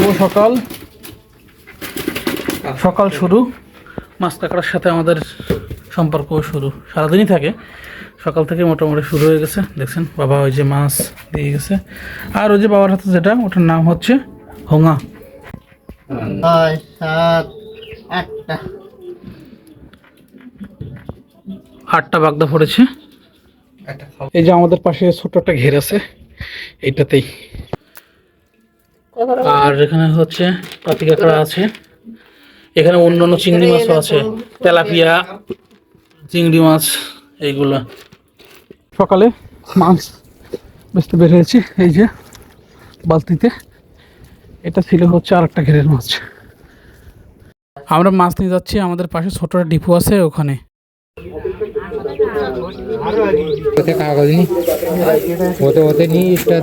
শুভ সকাল। সকাল শুরু। মাছ কাঁকড়ার সাথে আমাদের সম্পর্ক শুরু। সারাদিনই থাকে। সকাল থেকে মোটামুটি শুরু হয়ে গেছে। দেখছেন বাবা ওই যে মাছ দিয়ে গেছে। আর ওই যে বাবার হাতে যেটা ওটার নাম হচ্ছে হোঙা। ছয় সাত আটটা। আটটা বাগদা পড়েছে। এই যে আমাদের পাশে ছোট একটা ঘের আছে। এইটাতেই। আর এখানে হচ্ছে পাতি কাঁকড়া আছে। এখানে অন্য অন্য চিংড়ি মাছও আছে। তেলাপিয়া চিংড়ি মাছ এইগুলা। সকালে মাছ বেচতে বের হয়েছি এই যে বালতিতে। এটা ছিল হচ্ছে আর একটা ঘেরের মাছ। আমরা মাছ নিয়ে যাচ্ছি আমাদের পাশে ছোট একটা ডিপো আছে ওখানে। ওতে কাগজ নি ওতে ওতে নি স্টার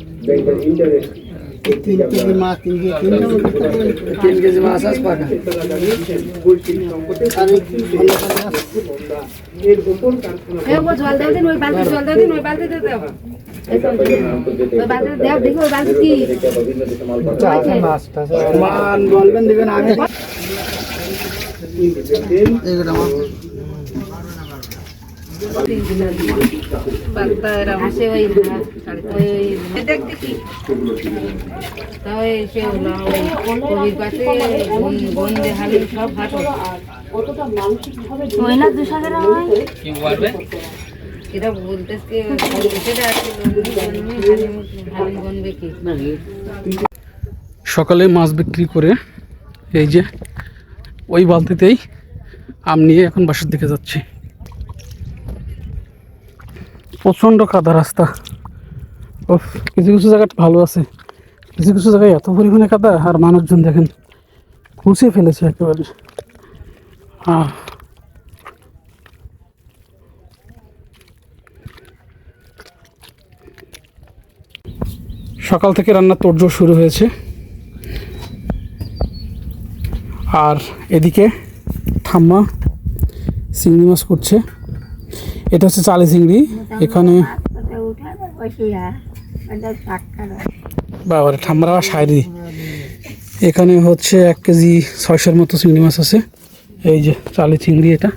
তিন কেজি মাছ তিন কেজি তিন কেজি মাছ আস পাকা জল দাও দিন ওই বালতি জল দাও দিন ওই বালতিতে দাও এই তো, ওই বালতিতে এটা সকালে মাছ বিক্রি করে এই যে ওই বালতিতেই আম নিয়ে এখন বাসার দিকে যাচ্ছি। প্রচণ্ড কাদা রাস্তা। ও কিছু কিছু জায়গাটা ভালো আছে। কিছু কিছু জায়গায় এত পরিমাণে কাদা, আর মানুষজন দেখেন, খুঁজে ফেলেছে একেবারে। আহ। সকাল থেকে রান্নার তোড়জোড় শুরু হয়েছে। আর এদিকে ঠাম্মা চিংড়ি মাছ করছে। এটা হচ্ছে চালি চিংড়ি। এখানে বাবার ঠাম্মারা শাড়ি এখানে হচ্ছে এক কেজি ছয়শোর মতো চিংড়ি মাছ আছে। এই যে চালি চিংড়ি এটা।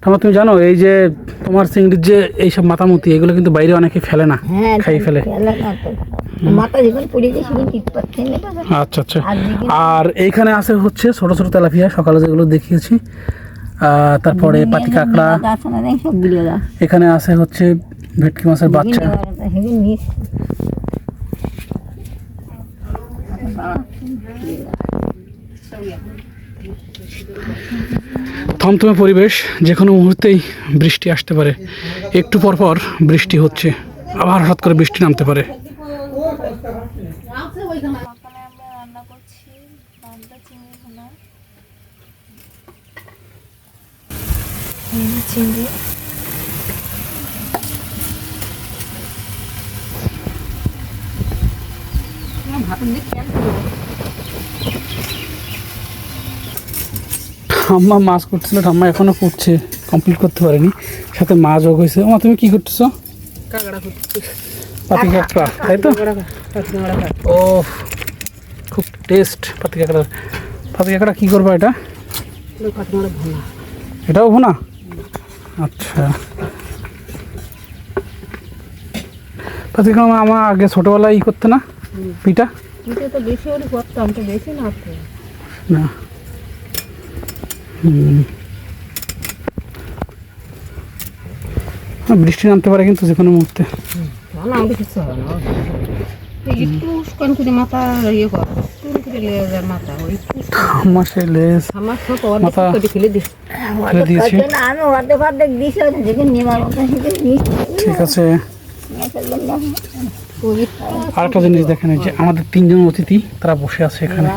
ঠাম্মা তুমি জানো এই যে তোমার চিংড়ির যে এইসব মাতামতি এগুলো কিন্তু বাইরে অনেকে ফেলে না হ্যাঁ খাই ফেলে। মাথা যখন পড়ে যায় সেদিন টিটপাট খেয়ে আচ্ছা আচ্ছা। আর এইখানে আছে হচ্ছে ছোট ছোট তেলাপিয়া সকালে যেগুলো দেখিয়েছি। তারপরে পাতি কাঁকড়া। দা এখানে আছে হচ্ছে ভেটকি মাছের বাচ্চা। থমথমে পরিবেশ যে কোনো মুহূর্তেই বৃষ্টি আসতে পারে। একটু পর পর বৃষ্টি হচ্ছে আবার হঠাৎ করে বৃষ্টি নামতে পারে। সকালে আমরা রান্না করছি পান্তা চিংড়ি ভুনা। চিংড়ি ঠাম্মা মাছ করছিল ঠাম্মা এখনও করছে কমপ্লিট করতে পারেনি। সাথে মাছ যোগ হয়েছে। ওমা তুমি কি করতেছো। পাতি কাঁকড়া তাই তো? ও খুব টেস্ট পাতি কাঁকড়া। পাতি কাঁকড়া কি করব এটা? এটাও ভুনা? আচ্ছা। পাতি কাঁকড়া আমার আগে ছোটোবেলায় ই করতে না? পিঠা? তো বেশি হলে করতাম তো বেশি না না। বৃষ্টি নামতে পারে কিন্তু যে কোনো মুহূর্তে না আমাদের কিছু হবে না। এই একটু উস্কান করে মাথা ইয়ে কর মাথা ওই লেজ। আমার ছোট মাথা ফেলে দিস ফেলে দিয়েছি। আমি অর্ধেক অর্ধেক দিছি ঠিক আছে। আরেকটা জিনিস দেখেন যে আমাদের তিনজন অতিথি তারা বসে আছে এখানে।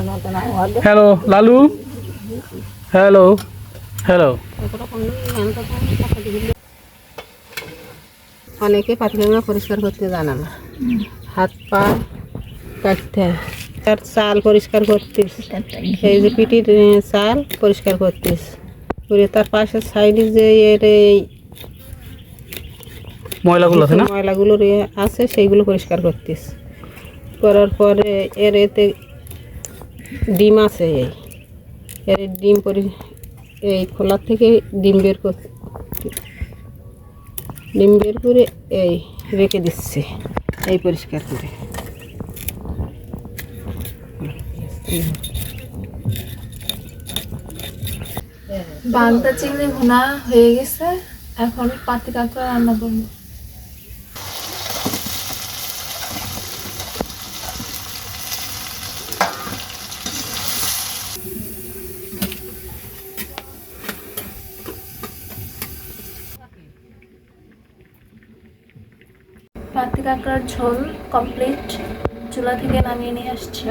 হ্যালো লালু। হ্যালো হ্যালো অনেকে পাখিগুলো পরিষ্কার করতে জানে না। হাত পা কাটতে। তার চাল পরিষ্কার করতিস। এই যে পিটির চাল পরিষ্কার করতিস। করে তার পাশের সাইডে যে এর এই ময়লাগুলো আছে না? ময়লাগুলো আছে সেইগুলো পরিষ্কার করতিস। করার পরে এর এতে ডিম আছে এই। এর ডিম পরি এই খোলার থেকে ডিম বের কর ডিম বের করে এই রেখে দিচ্ছে, এই পরিষ্কার করে। বাগদা চিংড়ি ভুনা হয়ে গেছে, এখন পাতি কাঁকড়া রান্না করব। পাতি কাঁকড়ার ঝোল কমপ্লিট চুলা থেকে নামিয়ে নিয়ে আসছি।